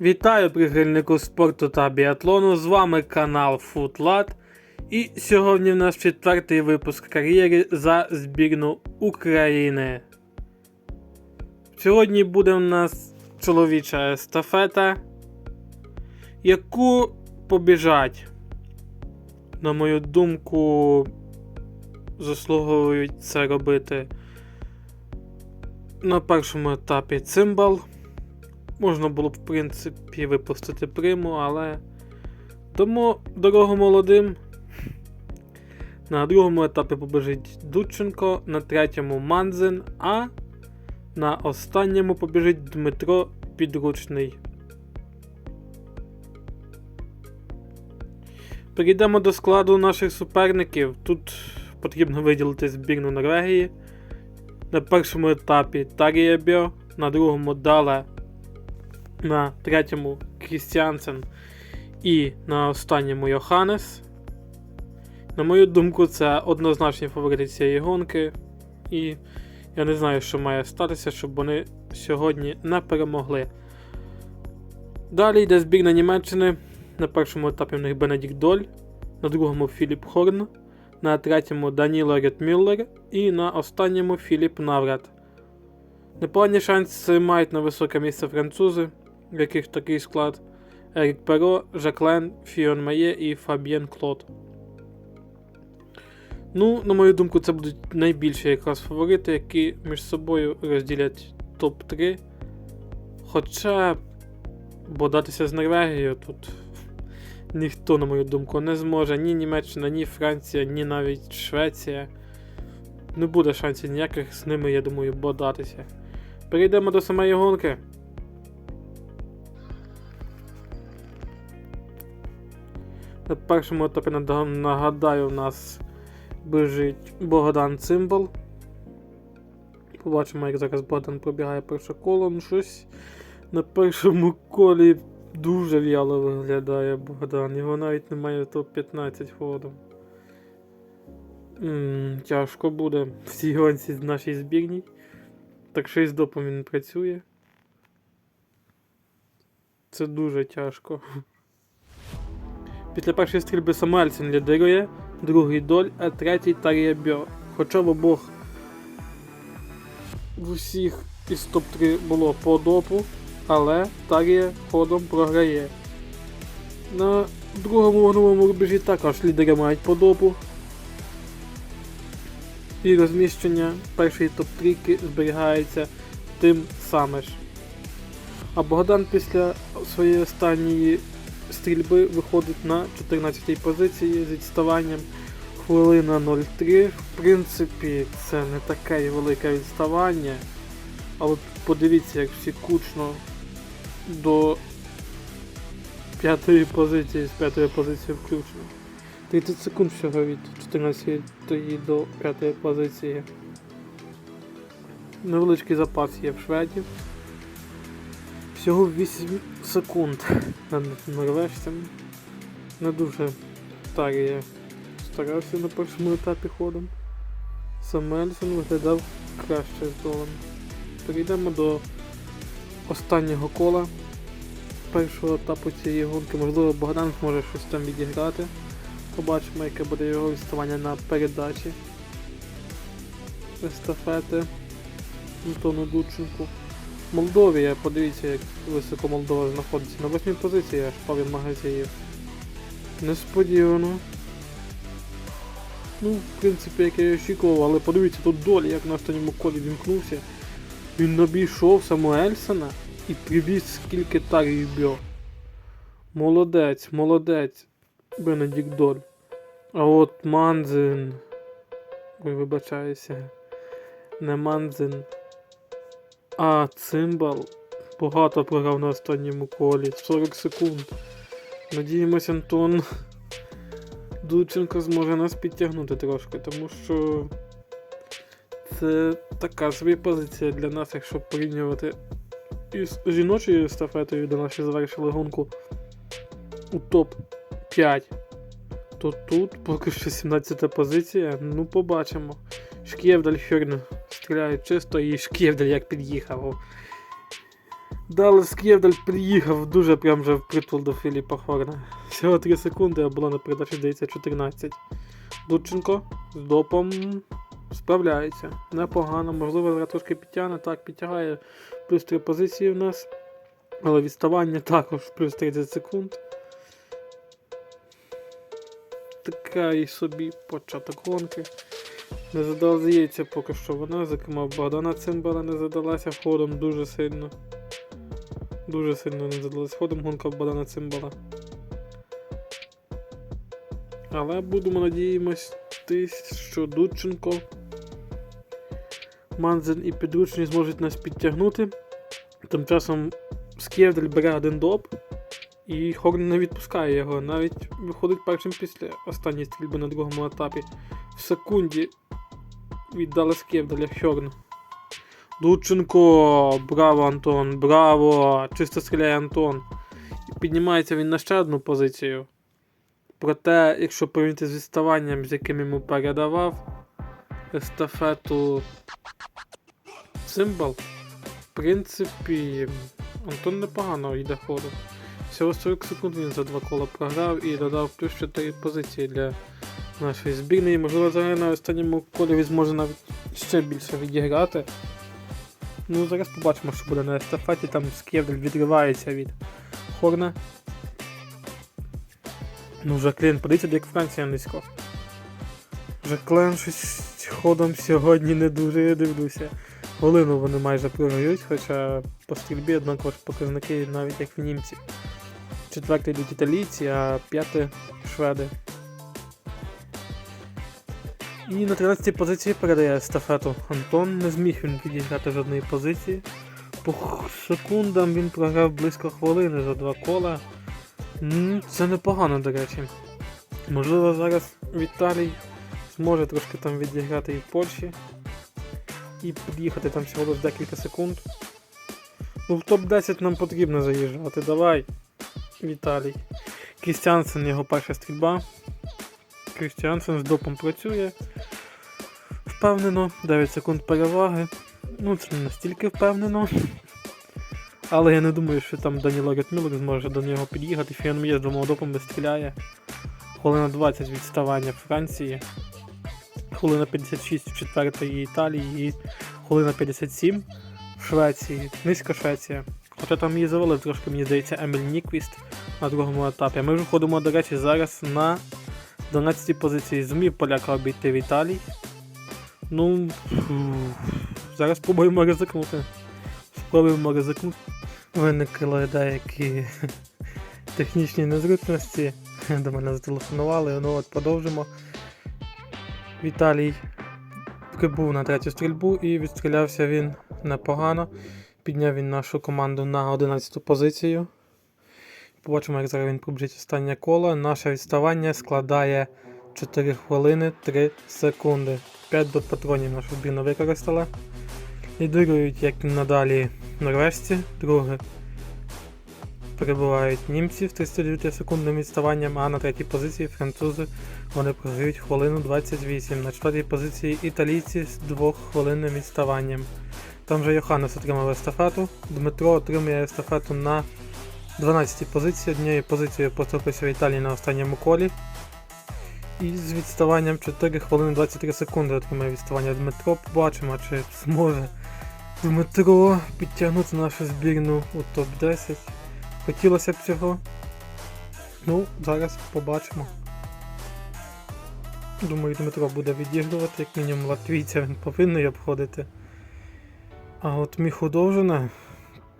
Вітаю прихильнику спорту та біатлону. З вами канал Футлат. І сьогодні в нас четвертий випуск кар'єри за збірну України. Сьогодні буде в нас чоловіча естафета, яку побіжать, на мою думку, заслуговують це робити на першому етапі цимбал. Можна було б, в принципі, випустити приму, але дамо дорогу молодим. На другому етапі побіжить Дудченко, на третьому Манзин, а на останньому побіжить Дмитро Підручний. Перейдемо до складу наших суперників. Тут потрібно виділити збірну Норвегії. На першому етапі Тарія Бьо, на другому Дале на третьому Крістіансен і на останньому Йоханнес. На мою думку, це однозначні фаворити цієї гонки. І я не знаю, що має статися, щоб вони сьогодні не перемогли. Далі йде збірна Німеччини. На першому етапі в них Бенедікт Доль, на другому Філіп Хорн, на третьому Даніло Ретмюллер і на останньому Філіп Наврат. Непогані шанси мають на високе місце французи, яких такий склад Ерік Перо, Жаклен, Фіон Має і Фабіен Клод. Ну, на мою думку, це будуть найбільші якраз фаворити, які між собою розділять топ-3. Хоча бодатися з Норвегією тут ніхто, на мою думку, не зможе. Ні Німеччина, ні Франція, ні навіть Швеція. Не буде шансів ніяких з ними, я думаю, бодатися. Перейдемо до самої гонки. На першому етапі нагадаю, у нас біжить Богдан Цимбал. Побачимо, як зараз Богдан пробігає перше коло. Ну, щось на першому колі дуже в'яло виглядає Богдан. Його навіть немає в топ-15 ходом. М, Тяжко буде в цій гонці в нашій збірній. Так що із він працює. Це дуже тяжко. Після першої стрільби Самуельсен лідирує, другий доль, а третій Тарія Бьо. Хоча в обох в усіх із топ-3 було по допу, але Тарія ходом програє. На другому вогновому рубежі також лідери мають по допу. І розміщення першої топ-трійки зберігається тим саме ж. А Богдан після своєї останньої стрільби виходить на 14-й позиції з відставанням хвилина 0,3. В принципі, це не таке велике відставання. Але подивіться, як всі кучно до п'ятої позиції, з п'ятої позиції включно. 30 секунд всього від 14 до 5 позиції. Невеличкий запас є в шведів. Всього 8 секунд над норвежцем. Не дуже Тарія старався на першому етапі ходом. Самельсон виглядав краще з долем. Перейдемо до останнього кола першого етапу цієї гонки. Можливо, Богдан зможе щось там відіграти. Побачимо, яке буде його відставання на передачі. Естафети Антону Дудченку. Молдовія, подивіться, як високо Молдова знаходиться на восьмій позиції, аж парі магазинів. Несподівано. Ну, в принципі, як я і очікував, але подивіться, тут долі, як на останньому колі вімкнувся. Він обійшов Самуельсона і привіз скільки тарій бьо. Молодець, молодець. Бенедікт Доль. А от Манзин. Ой, вибачаюся. Не Манзин. А Цимбал багато програв на останньому колі. 40 секунд. Надіємось, Антон Дудченко зможе нас підтягнути трошки, тому що це така собі позиція для нас, якщо порівнювати із жіночою естафетою, де наші завершили гонку у топ-5. То тут поки що 17 позиція. Ну, побачимо. Шкєвдаль Хьорн стріляє чисто і Шкєвдаль як під'їхав. Далес Кєвдаль приїхав дуже прям вже впритул до Філіпа Хорна. Всього 3 секунди, а було на передачі, здається, 14. Дудченко з допом справляється. Непогано, можливо, зараз трошки підтягне, так, підтягає. Плюс 3 позиції в нас. Але відставання також плюс 30 секунд. Така і собі початок гонки. Не задається поки що вона, зокрема Богдана Цимбала не задалася ходом дуже сильно. Дуже сильно не задалась ходом гонка Богдана Цимбала. Але будемо надіємось, що Дудченко, Манзен і підручні зможуть нас підтягнути. Тим часом Скєвдель бере один доп, і Хорн не відпускає його. Навіть виходить першим після останньої стрільби на другому етапі. В секунді віддали Скєвделя Хьорн. Дудченко, браво, Антон, браво! Чисто стріляє Антон. І піднімається він на ще одну позицію. Проте, якщо порівняти з відставанням, з яким йому передавав естафету Цимбал, в принципі, Антон непогано йде ходу. Всього 40 секунд він за два кола програв і додав плюс 4 позиції для нашої збірної. Можливо, зараз на останньому колі зможе навіть ще більше відіграти. Ну, зараз побачимо, що буде на естафеті, там Скєвдель відривається від Хорна. Ну, Жаклін, подивіться, як Франція низько. Жаклен щось ходом сьогодні не дуже дивлюся. Голину вони майже програють, хоча по стрільбі однаково ж показники навіть як в німців. Четвертий йдуть італійці, а п'ятий шведи. І на 13-й позиції передає естафету Антон. Не зміг він підіграти жодної позиції. По секундам він програв близько хвилини за два кола. М, Це непогано, до речі. Можливо, зараз Віталій зможе трошки там відіграти і в Польщі. І під'їхати там всього лише декілька секунд. Ну, в топ-10 нам потрібно заїжджати. Давай, Віталій. Крістіансен його перша стрільба. Крістіансен з допом працює. Впевнено, 9 секунд переваги. Ну, це не настільки впевнено. Але я не думаю, що там Даніло Ретмілер зможе до нього під'їхати. Фіон є з двома допами стріляє. Хвилина 20 відставання Франції. Хвилина 56 в четвертої Італії і хвилина 57 в Швеції. Низька Швеція. Хоча там її завалив трошки, мені здається, Еміль Ніквіст на другому етапі. Ми вже ходимо, до речі, зараз на 12 позиції. Зумів поляка обійти в Італії. Ну, зараз спробуємо ризикнути. Спробуємо ризикнути. Виникли деякі технічні незручності. До мене зателефонували, ну от продовжимо. Віталій прибув на третю стрільбу і відстрілявся він непогано. Підняв він нашу команду на 11 позицію. Побачимо, як зараз він пробіжить останнє коло. Наше відставання складає 4 хвилини 3 секунди. 5 до патронів наша збірна використала. Лідирують, як надалі, норвежці, друге перебувають німці з 39 секундним відставанням, а на третій позиції французи вони програють хвилину 28. На четвертій позиції італійці з 2 хвилинним відставанням. Там вже Йоханнес отримав естафету. Дмитро отримує естафету на 12 позиції. Однією позицією поступився в Італії на останньому колі. І з відставанням 4 хвилини 23 секунди отримає відставання Дмитро. Побачимо, чи зможе Дмитро підтягнути нашу збірну у топ-10. Хотілося б цього. Ну, зараз побачимо. Думаю, Дмитро буде відігрувати, як мінімум латвійця він повинен обходити. А от Міхудовжина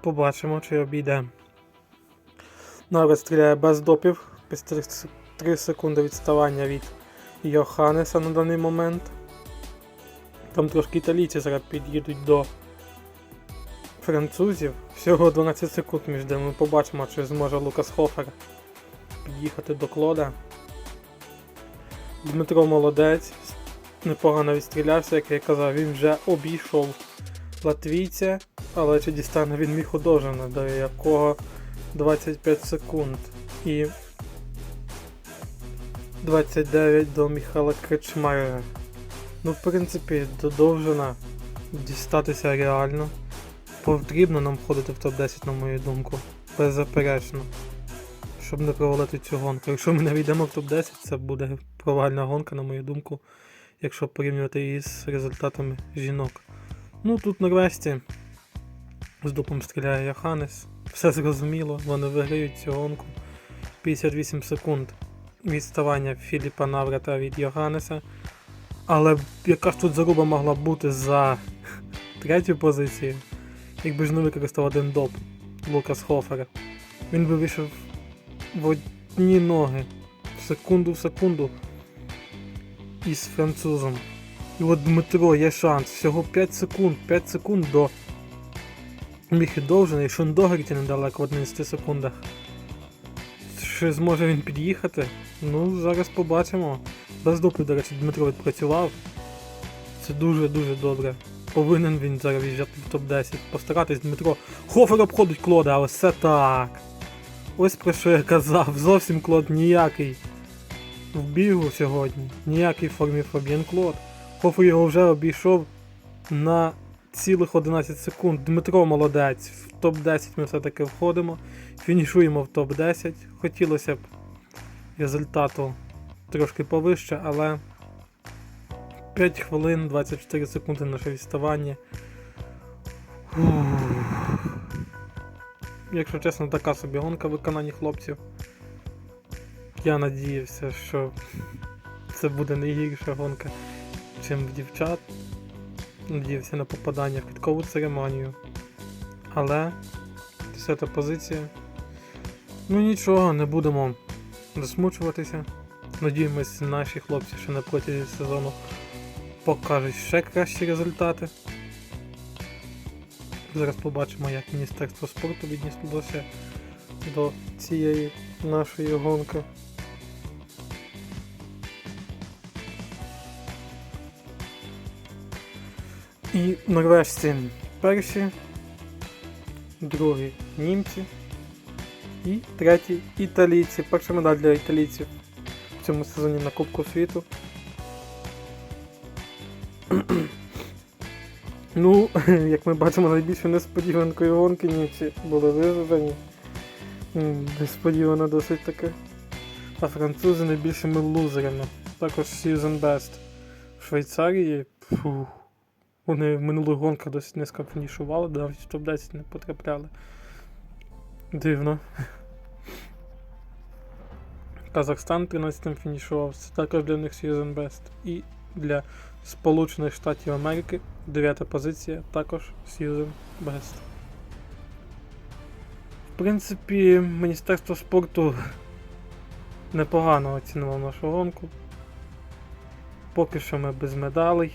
побачимо, чи обійде. Народ стріляє без допів. Без 3 секунди відставання від Йоханнеса на даний момент. Там трошки італійці зараз під'їдуть до французів. Всього 12 секунд між ними. Ми побачимо, чи зможе Лукас Хофер під'їхати до Клода. Дмитро молодець, непогано відстрілявся, як я казав, він вже обійшов латвійця, але чи дістане він міг художена, до якого 25 секунд. І 29 до Міхала Кричмайера. Ну, в принципі, до Довжина дістатися реально. потрібно нам входити в топ-10, на мою думку. Беззаперечно. Щоб не провалити цю гонку. Якщо ми не війдемо в топ-10, це буде провальна гонка, на мою думку, якщо порівнювати її з результатами жінок. Ну тут норвежці з дупом стріляє Яханес. Все зрозуміло, вони виграють цю гонку. 58 секунд відставання Філіпа Наврата від Йоганнеса. Але яка ж тут заруба могла бути за третю позицію, якби ж не використав один доп Лукас Хофера. Він би вийшов в одні ноги секунду в секунду із французом. І от Дмитро є шанс. Всього 5 секунд, 5 секунд до міг і довжений, Шон Догерті недалеко в 11 секундах. Чи зможе він під'їхати? Ну, зараз побачимо. Без допу, до речі, Дмитро відпрацював. Це дуже-дуже добре. Повинен він зараз в'їжджати в топ-10. Постаратись Дмитро. Хофер обходить Клода, але все так. Ось про що я казав. Зовсім Клод ніякий. В бігу сьогодні. Ніякий формі Фаб'єн Клод. Хофер його вже обійшов на цілих 11 секунд. Дмитро молодець. В топ-10 ми все-таки входимо. Фінішуємо в топ-10. Хотілося б результату трошки повище, але 5 хвилин 24 секунди наше відставання. Якщо чесно, така собі гонка в виконанні хлопців. Я надіявся, що це буде не гірша гонка, чим в дівчат. Надіявся на попадання в підкову церемонію. Але 10 позиція. Ну нічого, не будемо засмучуватися. Надіємось, наші хлопці ще на протязі сезону покажуть ще кращі результати. Зараз побачимо, як Міністерство спорту віднеслося до цієї нашої гонки. І норвежці перші, другі німці і третій італійці. Перша медаль для італійців в цьому сезоні на Кубку світу. Ну, як ми бачимо, найбільшою несподіванкою гонки німці були виживані. Несподівано досить таки. А французи найбільшими лузерами. Також Сьюзен Бест в Швейцарії. Фух. Вони в минулих гонках досить низько фінішували, навіть в топ-10 не потрапляли. Дивно. Казахстан 13 фінішував, це також для них Season Best. І для Сполучених Штатів Америки 9 позиція, також Season Best. В принципі, Міністерство спорту непогано оцінило нашу гонку. Поки що ми без медалей.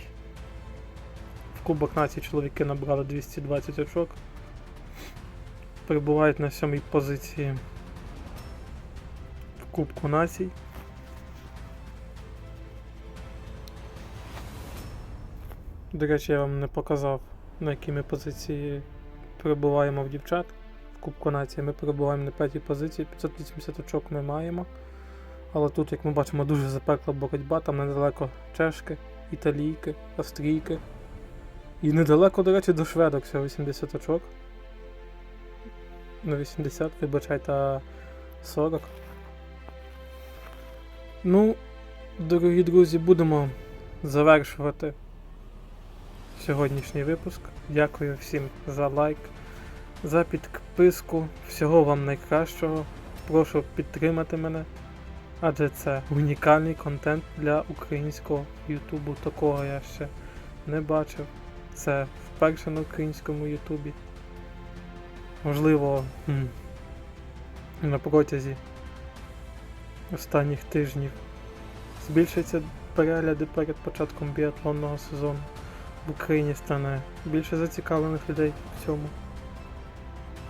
Кубок націй чоловіки набрали 220 очок. Перебувають на сьомій позиції в Кубку націй. До речі, я вам не показав, на якій ми позиції перебуваємо в дівчат. В Кубку нації ми перебуваємо на п'ятій позиції, 580 очок ми маємо. Але тут, як ми бачимо, дуже запекла боротьба, там недалеко чешки, італійки, австрійки. І недалеко, до речі, до шведок всього 80 очок. На 80, вибачайте, а 40. Ну, дорогі друзі, будемо завершувати сьогоднішній випуск. Дякую всім за лайк, за підписку. Всього вам найкращого. Прошу підтримати мене. Адже це унікальний контент для українського Ютубу. Такого я ще не бачив. Це вперше на українському Ютубі. Можливо, на протязі останніх тижнів збільшаться перегляди перед початком біатлонного сезону. В Україні стане більше зацікавлених людей в цьому.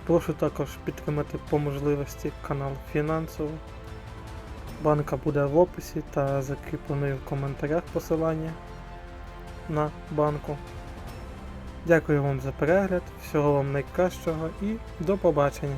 Прошу також підтримати по можливості канал фінансово. Банка буде в описі та закріпленою в коментарях посилання на банку. Дякую вам за перегляд, всього вам найкращого і до побачення!